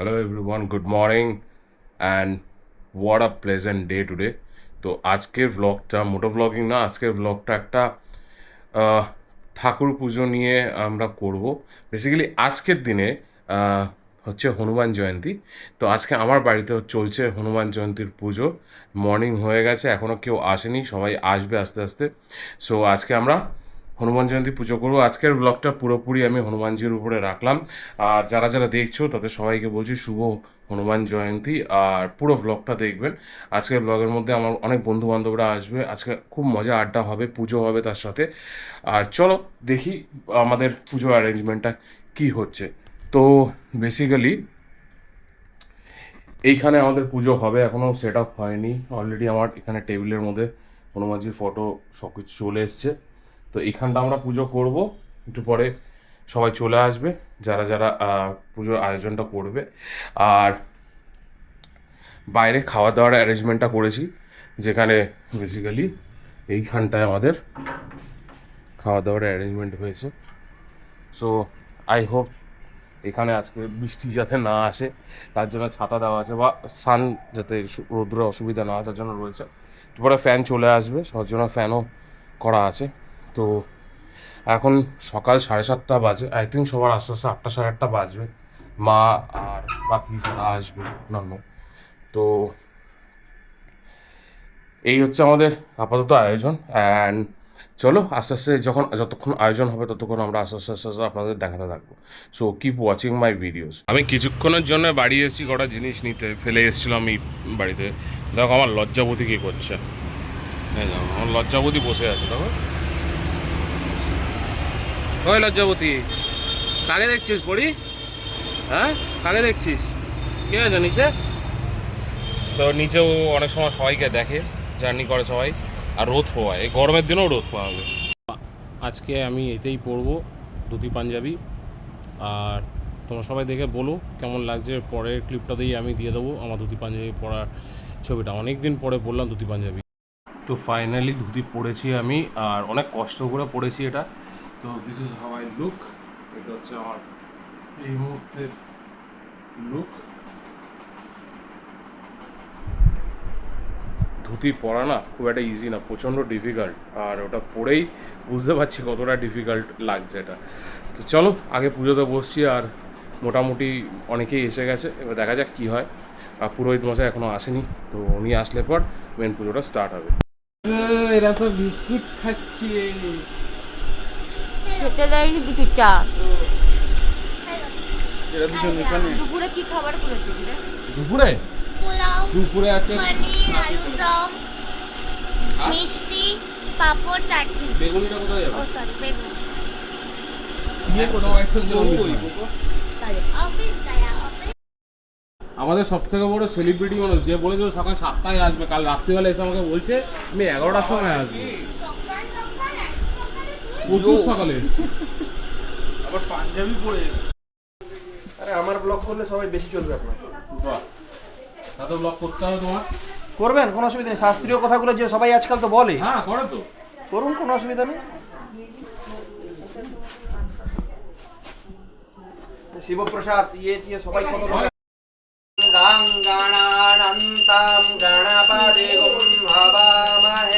Hello everyone, good morning. And what a pleasant day today. তো আজকের ব্লগটা মোটো blogging না আজকের ব্লগটা একটা ঠাকুর পুজো নিয়ে আমরা করব। বেসিক্যালি আজকের দিনে হচ্ছে হনুমান জয়ন্তী। তো আজকে আমার বাড়িতে চলছে হনুমান জয়ন্তীর পুজো। মর্নিং হয়ে গেছে এখনও কেউ আসেনি সবাই আসবে আস্তে আস্তে। সো আজকে আমরা হনুমান জয়ন্তী পুজো করব। আজকের ব্লগটা পুরোপুরি আমি হনুমানজির উপরে রাখলাম। আর যারা যারা দেখছ, তাদের সবাইকে বলছি শুভ হনুমান জয়ন্তী। আর পুরো ব্লগটা দেখবেন। আজকের ব্লগের মধ্যে আমার অনেক বন্ধু বান্ধবরা আসবে। আজকে খুব মজা আড্ডা হবে, পুজো হবে তার সাথে। আর চলো দেখি আমাদের পুজো অ্যারেঞ্জমেন্টটা কি হচ্ছে। তো বেসিক্যালি এইখানে আমাদের পুজো হবে এখনও সেট আপ হয়নি। অলরেডি আমার এখানে টেবিলের মধ্যে হনুমানজির ফটো সব কিছু চলে এসছে। তো এইখানটা আমরা পুজো করব। একটু পরে সবাই চলে আসবে, যারা যারা পুজোর আয়োজনটা করবে। আর বাইরে খাওয়া দাওয়ার অ্যারেঞ্জমেন্টটা করেছি, যেখানে বেসিক্যালি এইখানটায় আমাদের খাওয়া দাওয়ার অ্যারেঞ্জমেন্ট হয়েছে। সো আই হোপ এখানে আজকে বৃষ্টি যাতে না আসে, তার জন্য ছাতা দেওয়া আছে বা সান যাতে রৌদ্রের অসুবিধা না হয়, তার জন্য রয়েছে। তারপরে ফ্যান চলে আসবে, সবার জন্য ফ্যানও করা আছে। তো এখন সকাল সাড়ে সাতটা বাজে আই থিঙ্ক সবার আস্তে আস্তে আটটা সাড়ে আটটা বাজবে। মা আর বাকি যারা আসবে, অন্যান্য। তো এই হচ্ছে আমাদের আপাতত আয়োজন। অ্যান্ড চলো আস্তে আস্তে যখন, যতক্ষণ আয়োজন হবে ততক্ষণ আমরা আস্তে আস্তে আস্তে আস্তে আপনাদের দেখাতে থাকব। So keep watching my videos আমি কিছুক্ষণের জন্য বাড়ি এসেছি, কটা জিনিস নিতে। ফেলে এসেছিলাম এই বাড়িতে। দেখো আমার লজ্জাবতী কী করছে। আমার লজ্জাবতী বসে আছে, দেখো। ওই লজ্জাবতী। কাকে দেখছিস পড়ি? হ্যাঁ? কাকে দেখছিস? কে আছে নিচে? তো নিচেও অনেক সময় সবাইকে দেখে জার্নি করে সবাই আর রোদ পোয়ায় এই গরমের দিনেও রোদ পাওয়াবে আজকে আমি এতেই পরবো ধুতি পাঞ্জাবি। আর তোমরা সবাই দেখে বলো কেমন লাগছে। পরের ক্লিপটা দিয়ে আমি দিয়ে দেবো আমার ধুতি পাঞ্জাবি পরার ছবিটা। অনেক দিন পরে পরলাম ধুতি পাঞ্জাবি। তো ফাইনালি ধুতি পরেছি আমি আর অনেক কষ্ট করে পরেছি এটা। তো this is how I look এটা হচ্ছে আমার এই মুহূর্তের লুক ধুতি পরা না, খুব একটা ইজি না, প্রচণ্ড ডিফিকাল্ট আর ওটা পরেই বুঝতে পারছি কতটা ডিফিকাল্ট লাগছে এটা। তো চলো, আগে পুজোতে বসছি আর মোটামুটি অনেকেই এসে গেছে, এবার দেখা যাক কী হয়। আর পুরোহিত মশাই এখনও আসেনি, তো উনি আসলে পর মেন পুজোটা স্টার্ট হবে। এরা সব বিস্কুট খাচ্ছে। খেতে দেয়নি কিছু চা দুপুরে কি খাবার করেছিস দুপুরে? পোলাও দুপুরে আছে? মিষ্টি পাঁপড় চাটনি। বেগুনিটা কোথায় ও সরি বেগুন। কোথাও একটা অফিস গায়া অফিস আমাদের সব থেকে বড় সেলিব্রিটি মানুষ যে বলেছিল সকাল সাতটায় আসবে কাল রাত্রিবেলা এসে আমাকে বলছে আমি এগারোটার সময় আসব সকাল সকাল এত সকালে তুই প্রচুর সকালে এসছি। আবার পাঞ্জাবি পরে এসেছে। আরে আমার ব্লগ করলে সবাই বেশি চলবে আপনার। বাহ। তাতে ব্লগ করতে হবে তোমার? করবেন কোনো অসুবিধা নেই। শাস্ত্রীয় কথাগুলো যে সবাই আজকাল তো বলে। হ্যাঁ করে তো। করুন কোনো অসুবিধা নেই। শিবপ্রসাদ ইয়ে টিয়ে সবাই কত গাঙ্গাণানন্তাম গণপতিগুম হবামহে প্রিয়ানন্তাম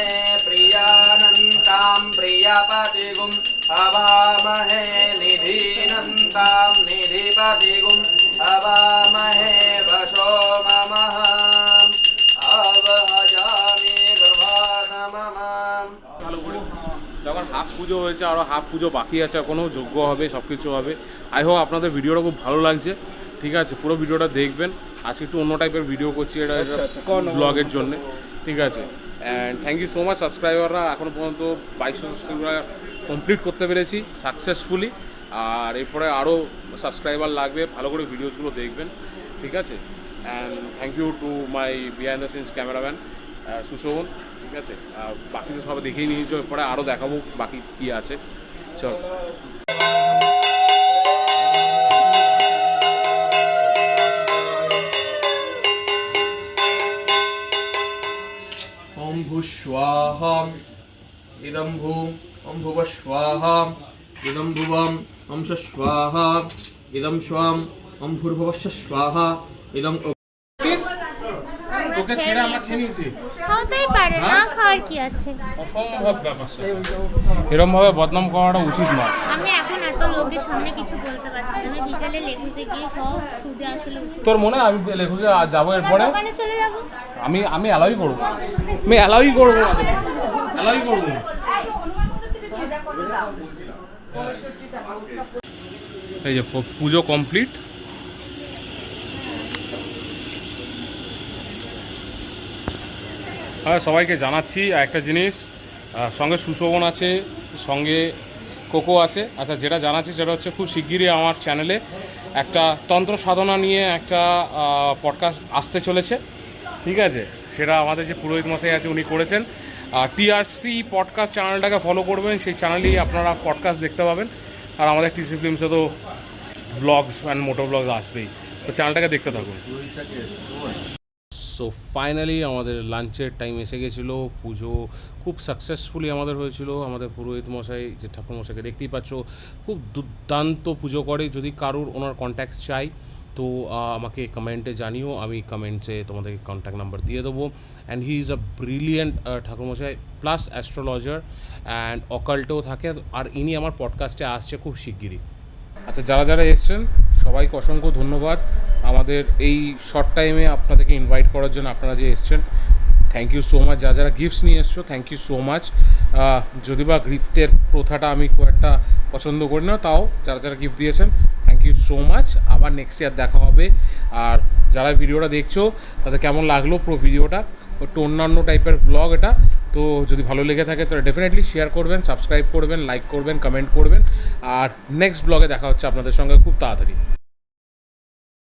প্রিয়পতিগুম হবামহে নিধীনন্তাম নিধিপতিগুম হবামহে বশো মমঃ আবহজামি গর্ভাদমমাম ভালো করে যখন হাফ পুজো হয়েছে আরও হাফ পুজো বাকি আছে এখনও যোগ্য হবে সব কিছু হবে। আই হোপ আপনাদের ভিডিওটা খুব ভালো লাগছে। ঠিক আছে পুরো ভিডিওটা দেখবেন। আজকে একটু অন্য টাইপের ভিডিও করছি এটা ব্লগের জন্য। ঠিক আছে। And thank you so much সাবস্ক্রাইবাররা এখনও পর্যন্ত বাইশশো সাবস্ক্রাইবার কমপ্লিট করতে পেরেছি সাকসেসফুলি আর এরপরে আরও সাবস্ক্রাইবার লাগবে, ভালো করে ভিডিওসগুলো দেখবেন, ঠিক আছে? And thank you to my behind the scenes cameraman Sushovan, ঠিক আছে? বাকি তো সবাই দেখেই নিয়েছো, এরপরে আরও দেখাবো বাকি কী আছে। চল। ওম ভুবম ইদম ওকে নিয়েছি অসম্ভব ব্যাপার ভাবে বদনাম করাটা উচিত না। আমি এখন এত লোকের সামনে কিছু বলতে পারছি না। আমি বিকালে লেখুতে গিয়ে সব শুটে আসলে তোর মনে আমি লেখুতে যাব এরপরে? চলে আমি আমি অ্যালাউই করব। আমি অ্যালাউই করব। অ্যালাউই করব। এই যে পুজো কমপ্লিট হ্যাঁ সবাইকে জানাচ্ছি একটা জিনিস সঙ্গে সুশোভন আছে, সঙ্গে কোকো আছে। আচ্ছা যেটা জানাচ্ছি সেটা হচ্ছে খুব শিগগিরই আমার চ্যানেলে একটা তন্ত্র সাধনা নিয়ে একটা পডকাস্ট আসতে চলেছে। ঠিক আছে? সেটা আমাদের যে পুরোহিত মশাই আছে, উনি করেছেন। আর টিআরসি পডকাস্ট চ্যানেলটাকে ফলো করবেন, সেই চ্যানেলেই আপনারা পডকাস্ট দেখতে পাবেন। আর আমাদের টিসি ফিল্মসে তো ব্লগস অ্যান্ড মোটর ব্লগস আসবেই। তো চ্যানেলটাকে দেখতে থাকুন। সো ফাইনালি আমাদের লাঞ্চের টাইম এসে গেছিল। পুজো খুব সাকসেসফুলি আমাদের হয়েছিল। আমাদের পুরোহিত মশাই, যে ঠাকুর মশাইকে দেখতেই পাচ্ছ, খুব দুর্দান্ত পুজো করে। যদি কারুর ওনার কন্ট্যাক্টস চাই তো আমাকে কমেন্টে জানিও, আমি কমেন্টসে তোমাদেরকে কন্ট্যাক্ট নাম্বার দিয়ে দেবো। And he is a brilliant ঠাকুরমশাই প্লাস অ্যাস্ট্রোলজার অ্যান্ড অকাল্টেও থাকে। আর ইনি আমার পডকাস্টে আসছে খুব শিগগিরই। আচ্ছা যারা যারা এসছেন, সবাইকে অসংখ্য ধন্যবাদ। আমাদের এই শর্ট টাইমে আপনাদেরকে ইনভাইট করার জন্য আপনারা যে এসছেন থ্যাংক ইউ সো মাচ যা যারা গিফটস নিয়ে এসছো থ্যাংক ইউ সো মাচ যদি বা গিফটের প্রথাটা আমি খুব একটা পছন্দ করি না, তাও যারা যারা গিফট দিয়েছেন থ্যাংক ইউ সো মাচ আবার নেক্সট ইয়ার দেখা হবে। আর যারা ভিডিওটা দেখছ, তাদের কেমন লাগল পুরো ভিডিওটা? একটু অন্যান্য টাইপের ব্লগ এটা। তো যদি ভালো লেগে থাকে, তাহলে ডেফিনেটলি শেয়ার করবেন সাবস্ক্রাইব করবেন লাইক করবেন কমেন্ট করবেন। আর নেক্সট ব্লগে দেখা হচ্ছে আপনাদের সঙ্গে খুব তাড়াতাড়ি।